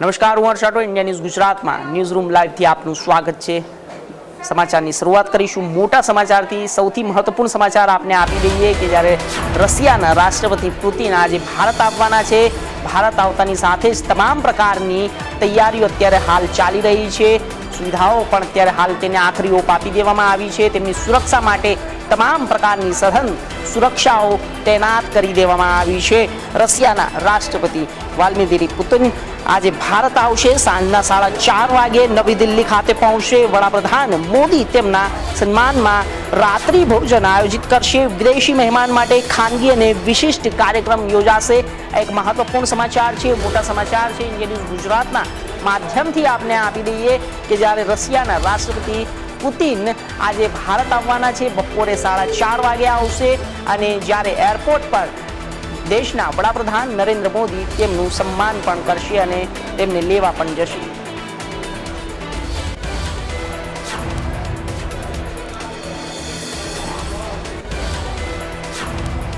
નમસ્કાર, હું હર્ષાટો ઇન્ડિયા ન્યૂઝ ગુજરાતમાં. ન્યૂઝ રૂમ લાઈવથી આપનું સ્વાગત છે. સમાચારની શરૂઆત કરીશું. મોટા સમાચારથી સૌથી મહત્વપૂર્ણ સમાચાર આપને આપી દઈએ કે જ્યારે રશિયાના રાષ્ટ્રપતિ પુતિન આજે ભારત આવવાના છે. ભારત આવતાની સાથે જ તમામ પ્રકારની તૈયારીઓ અત્યારે હાલ ચાલી રહી છે. સુવિધાઓ પણ અત્યારે હાલ તેને આખરી ઓપ આપી દેવામાં આવી છે. તેમની સુરક્ષા માટે તમામ પ્રકારની સઘન સુરક્ષાઓ તૈનાત કરી દેવામાં આવી છે. રશિયાના રાષ્ટ્રપતિ વાલ્મીદિરી પુતિન આજે ભારત આવશે. સાંજના સાડા ચાર વાગે નવી દિલ્હી ખાતે પહોંચશે. વડાપ્રધાન મોદી તેમના સન્માનમાં રાત્રિ ભોજન આયોજિત કરશે. વિદેશી મહેમાન માટે ખાનગી અને વિશિષ્ટ કાર્યક્રમ યોજાશે. એક મહત્વપૂર્ણ સમાચાર છે. મોટા સમાચાર છે. ઇન્ડિયા ન્યૂઝ ગુજરાતના માધ્યમથી આપને આપી દઈએ કે જ્યારે રશિયાના રાષ્ટ્રપતિ પુતિન આજે ભારત આવવાના છે, બપોરે સાડા ચાર વાગે આવશે અને જ્યારે એરપોર્ટ પર દેશના વડાપ્રધાન નરેન્દ્ર મોદી તેમનું સન્માન પણ કરશે અને તેમને લેવા પણ જશે.